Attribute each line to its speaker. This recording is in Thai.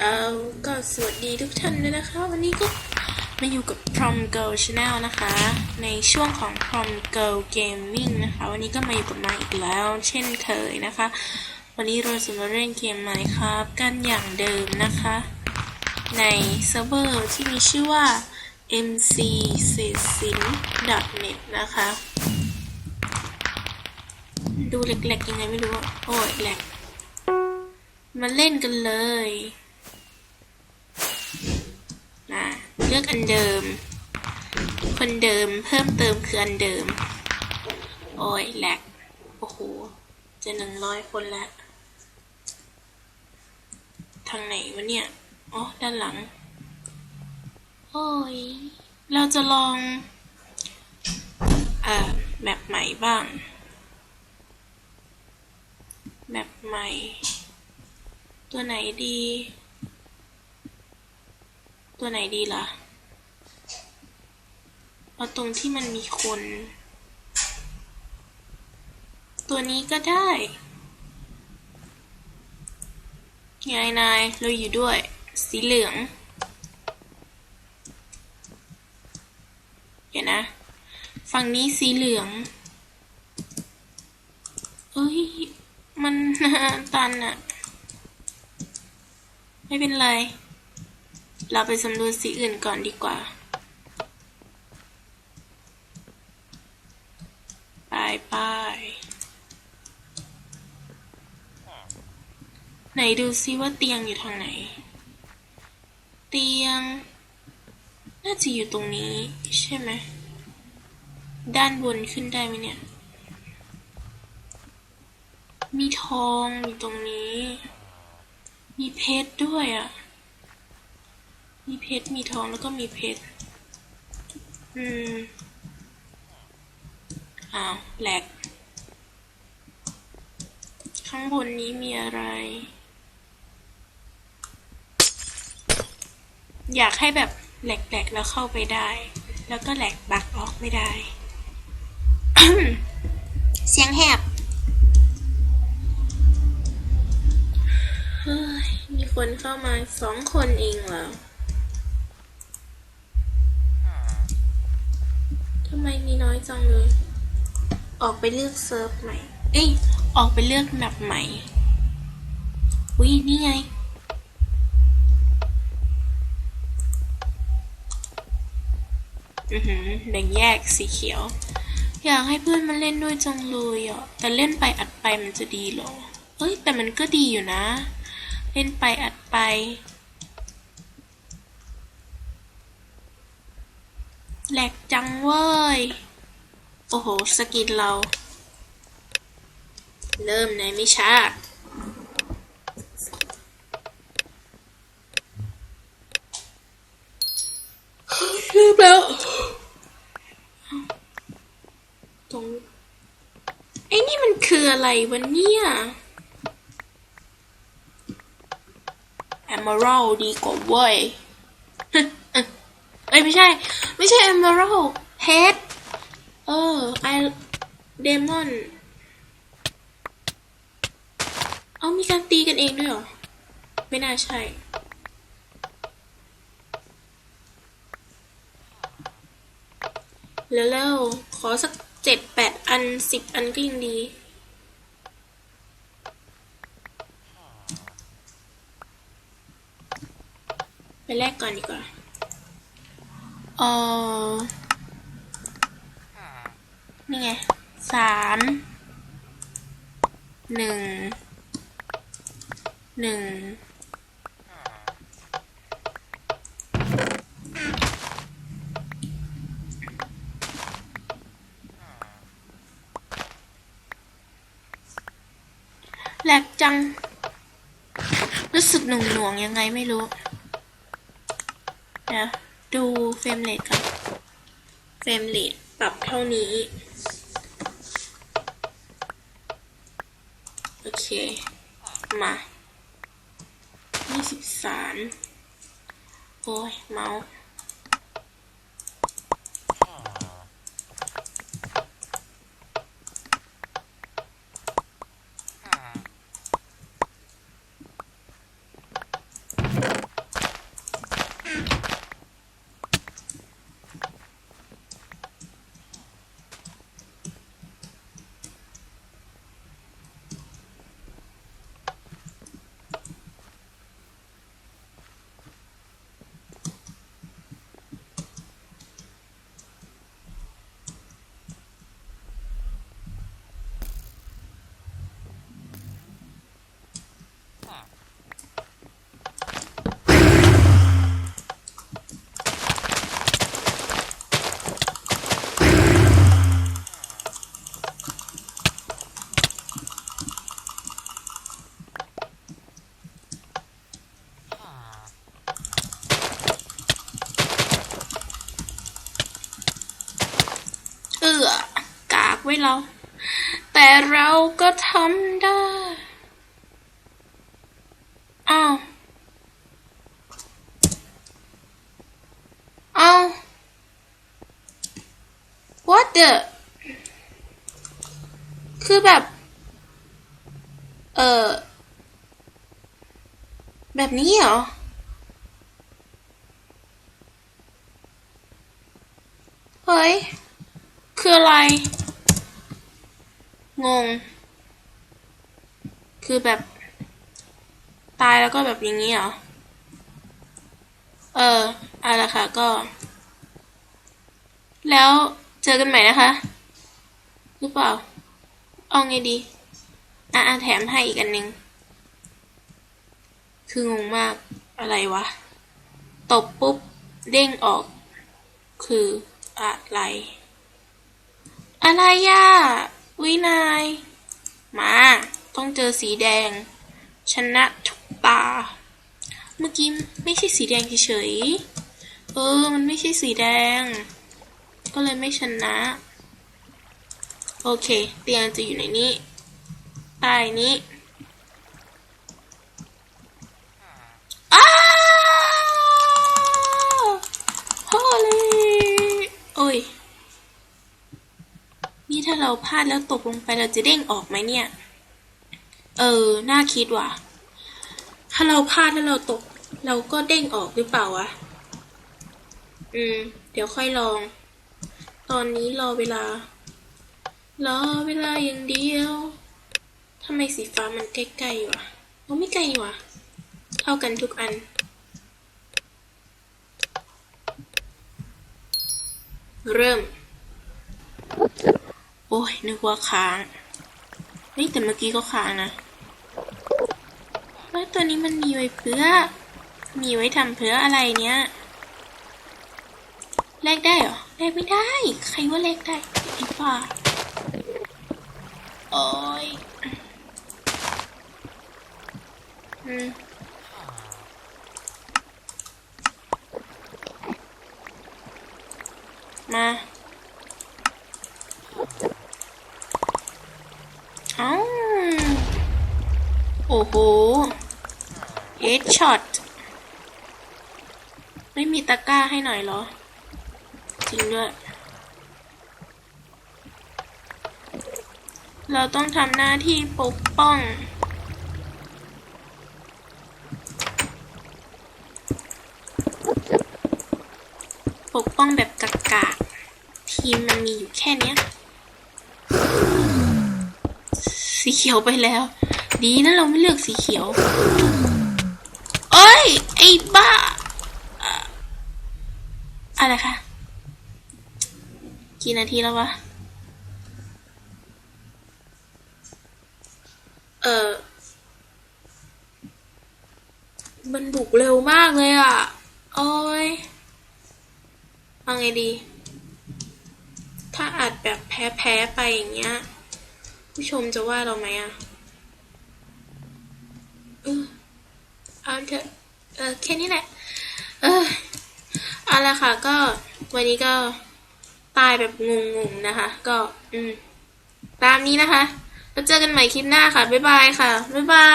Speaker 1: เอาก็สวัสดีทุกท่านด้วยนะคะ วันนี้ก็มาอยู่กับ Prom Girl Channel นะคะ ในช่วงของ Prom Girl Gaming นะคะ วันนี้ก็มาอยู่กับมาอีกแล้ว เช่นเคยนะคะ วันนี้เราจะมาเล่นเกมไหมครับ กันอย่างเดิมนะคะ ในเซิร์ฟเวอร์ที่มีชื่อว่า mc s e s i n net นะคะ ดูแหลกๆยังไงไม่รู้ โอ้ยแหลกมาเล่นกันเลย นะเลือกอันเดิม คนเดิมเพิ่มเติมคืออันเดิม โอ้ยแหลกโอ้โหจะหนึ่งร้อยคนแล้วทางไหนวะเนี่ย อ๋อ ด้านหลัง โอ้ย เราจะลอง อ่าแมปใหม่บ้างแมปใหม่ ตัวไหนดี ตัวไหนดีล่ะ เอาตรงที่มันมีคน ตัวนี้ก็ได้ไงนายเราอยู่ด้วย สีเหลือง เดี๋ยวนะ ฝั่งนี้สีเหลือง เอ้ย มันตันอะไม่เป็นไร เราไปสำรวจสีอื่นก่อนดีกว่า ไปไปไหนดูซิว่าเตียงอยู่ทางไหน เตียง น่าจะอยู่ตรงนี้ใช่ไหม ด้านบนขึ้นได้ไหมเนี่ย มีทองอยู่ตรงนี้ มีเพชรด้วยอะ มีเพชร มีทองแล้วก็มีเพชร อืม อ้าวแหลก ข้างบนนี้มีอะไร อยากให้แบบแหลกๆแล้วเข้าไปได้ แล้วก็แหลกบักออกไม่ได้ เสียงแหบเฮ้ยมีคนเข้ามาสองคนเองเหรอ ไมมีน้อยจังเลย ออกไปเลือกเซิร์ฟใหม่ เอ้ย ออกไปเลือกแมปใหม่วินี่ไง อือหือแบ่งแยกสีเขียว อยากให้เพื่อนมาเล่นด้วยจังเลยอะ แต่เล่นไปอัดไปมันจะดีเหรอ เอ้ย แต่มันก็ดีอยู่นะ เล่นไปอัดไป แหลกจังเว้ย โอ้โห สกินเรา เริ่มในไม่ช้าเริ่มแล้ว ตรง ไอ้นี่มันคืออะไรวะเนี่ย Emerald ดีกว่าเว้ย อ้ยไม่ใช่ ไม่ใช่ Emerald เพชรเออไอเดมอนเอามีการตีกันเองด้วยเหรอ ไม่น่าใช่ แล้วแล้วขอสักเจ็ดแปดอันสิบอันก็ยังดีไปแลกก่อนดีกว่า เออนี่ไงสามหนึ่งหนึ่งแหลกจัง รู้สึกหน่วงหน่วงๆยังไงไม่รู้ เดี๋ยว ดูเฟรมเรทก่อนเฟรมเรทปรับเท่านี้ โอเค มายี่สิบสามโอ้ยเมาส์ ให้เรา แต่เราก็ทำได้ อ้าวอ้าว what the คือแบบ เออ แบบนี้เหรอเฮ้ย คืออะไร งง คือแบบ ตายแล้วก็แบบอย่างนี้เหรอ เออเอาละค่ะก็ แล้วเจอกันใหม่นะคะ หรือเปล่า เอาไงดี อะแถมให้อีกอันหนึ่ง คืองงมาก อะไรวะ ตบปุ๊บ เด้งออก คืออะไร อะไรย่ะ วินาย มา ต้องเจอสีแดง ชนะทุกตา เมื่อกี้ไม่ใช่สีแดงเฉยๆ เออ มันไม่ใช่สีแดง ก็เลยไม่ชนะ โอเค เตียงจะอยู่ในนี้ ใต้นี้อ้าวโฮลีโอ้ย นี่ถ้าเราพลาดแล้วตกลงไปเราจะเด้งออกไหมเนี่ย เออ น่าคิดว่ะ ถ้าเราพลาดแล้วเราตก เราก็เด้งออกหรือเปล่าวะ อืม เดี๋ยวค่อยลอง ตอนนี้รอเวลา รอเวลาอย่างเดียวทำไมสีฟ้ามันใกล้ๆวะเราไม่ใกล้วะเท่ากันทุกอันเริ่ม โอ้ยนึกว่าค้างเฮ้ยแต่เมื่อกี้ก็ค้างนะแล้วตัวนี้มันมีไว้เพื่อ มีไว้ทำเพื่ออะไรเนี้ยแลกได้เหรอแลกไม่ได้ ใครว่าแลกได้ไอ้บ้าโอ้ยอืมมา เอ้า โอ้โหเฮดช็อต ไม่มีตะกร้าให้หน่อยเหรอ จริงด้วย เราต้องทำหน้าที่ปกป้องปกป้องแบบกากาทีมมันมีอยู่แค่เนี้ยสีเขียวไปแล้ว ดีนะเราไม่เลือกสีเขียว เอ้ย ไอ้บ้าอะอะไรคะ กี่นาทีแล้ววะ เออ มันบุกเร็วมากเลยอะ โอ้ยเอาไงดี ถ้าอัดแบบแพ้ๆไปอย่างเงี้ย ผู้ชมจะว่าเราไหมอะเออ เถอะเออแค่นี้แหละ เออเอาละค่ะ ก็วันนี้ก็ตายแบบงงๆนะคะ ก็ อืม ตามนี้นะคะ แล้วเจอกันใหม่คลิปหน้าค่ะ บ๊ายบายค่ะ บ๊ายบาย